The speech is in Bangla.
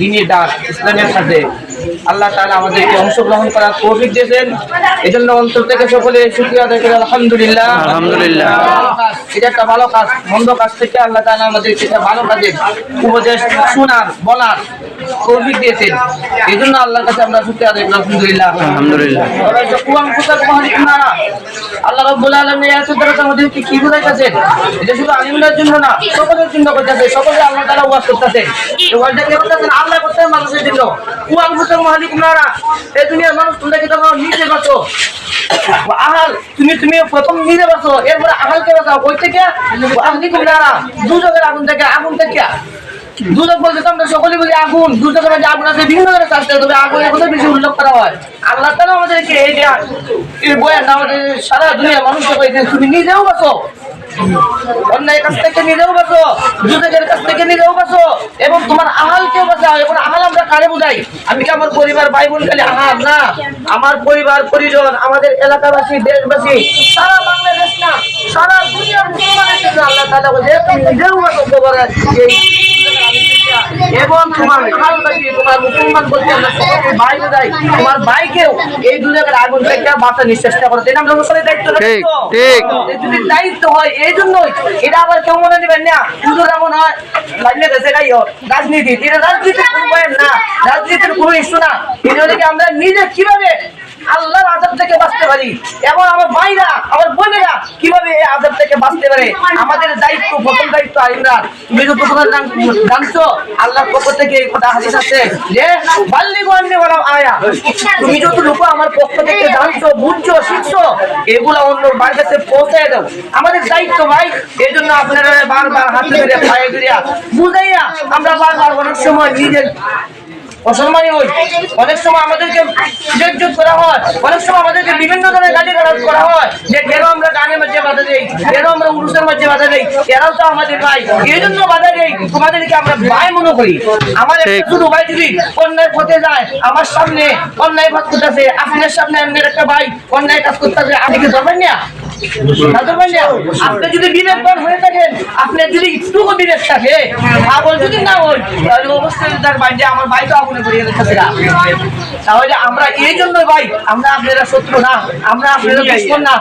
দিনের ডাক ইসলামের সাথে আল্লাহ তাআলা আমাদেরকে অংশগ্রহণ করার তৌফিক দিয়েছেন। এই জন্য অন্তর থেকে সকলে আদায় করি আলহামদুলিল্লাহ। আলহামদুলিল্লাহ। এটা একটা ভালো কাজ মন্দ কাজ থেকে আল্লাহ তাআলা আমাদেরকে একটা ভালো কাজের উপদেশ শোনার বলার তৌফিক দিয়েছেন। এই জন্য আল্লাহর কাছে আমরা আদায় করি আলহামদুলিল্লাহ। আলহামদুলিল্লাহ। আল্লাহ রাব্বুল আলামিন এই আয়াতের দ্বারা আমাদেরকে কি বুঝাইতেছেন? এটা শুধু আলিমদের জন্য না সকলের জন্য করতেছে সকলে আল্লাহ তাআলা ওয়াজ করতেছে। ওয়াজটা কে করতেছেন? আল্লাহ করতেছেন মানুষের জন্য। সকলে বলি আগুন। মধ্যে আগুন আছে, বিভিন্ন ধরনের শাস্তি তবে বেশি উল্লেখ করা হয়। আল্লাহ তালা আমাদেরকে যে সারা দুনিয়ার মানুষকে তুমি নিজেও বাঁচো। অন্যায়ের কাছ থেকে নিজেও বাঁচো দুদকের কাছ থেকে নিজেও বাঁচো, এবং তোমার আহালকেও বাঁচাও এখন আহাল আমরা কারে বুঝাই? আমি কি আমার পরিবার ভাই বোন খালি আহার না? আমার পরিবার, পরিজন, আমাদের এলাকাবাসী, দেশবাসী, সারা বাংলাদেশ না, সারা দুনিয়ার মুসলমানের জন্য আল্লাহ তাআলা বলে তুমি নিজেও তোমার এই তোমার মুসলমান আমরা বাইরে যাই। তোমার বাইকেও এই দুনিয়ার আগুন থেকে বাঁচানোর চেষ্টা করো। তাই আমরা সকলে দায়িত্ব ঠিক, ঠিক। যদি দায়িত্ব হয় এই জন্যই এটা আবার কেউ মনে নেবেন না। শুধু এমন হয় লাইনে দেশে গাই রাজনীতি এটা রাজনীতির কোনো না। রাজনীতির কোনো ইস্যু না। এটা আমরা নিজে কীভাবে আল্লাহর আজাব থেকে বাঁচতে পারি? এবং আমার ভাইরা আমার বোনেরা এই আজাব থেকে বাঁচতে পারে। আমাদের দায়িত্ব, প্রথম দায়িত্ব আইনরা। তুমি যত তোমার জানছো, আল্লাহর পক্ষ থেকে এই কথা হাদিস আছে যে বাল্লি গোয়ান্নে বলা আয়া। তুমি যত লোক আমার পক্ষ থেকে জানছো, বুঝছ, শিখছো, এগুলো অন্য বাড়ির কাছে পৌঁছে দাও। আমাদের দায়িত্ব ভাই এই জন্য আপনারা বারবার হাতে ধরে পায়ে ধরিয়া বুঝাইয়া আমরা বারবার অনেক সময় নিজের অনেক সময় আমাদেরকে অনেক সময় আমাদেরকে বিভিন্ন ধরনের গালি করা হয়। যে কেন বাধা দেই কেন আমরা উরুসের মধ্যে বাধা দেই এরাও তো আমাদের ভাই। এই জন্য বাধা দেই তোমাদেরকে আমরা ভাই মনে করি। আমার একটা ঠিক। ভাই যদি অন্যায় পথে যায় আমার সামনে অন্যায় কাজ করতেছে আপনার সামনে আপনার একটা ভাই অন্যায় কাজ করতেছে আপনি কি ধরবেন না? না ধরবেন না? আপনি যদি বিবেকবান হয়ে থাকেন আপনার যদি একটুকু বিবেক থাকে পাগল যদি না হই তাহলে অবশ্যই তার ভাই আমার ভাই তো আগুনে পড়িয়ে গেছে তাহলে আমরা এই জন্য ভাই আমরা আপনারা শত্রু না আমরা আপনারা দুশ্মন না।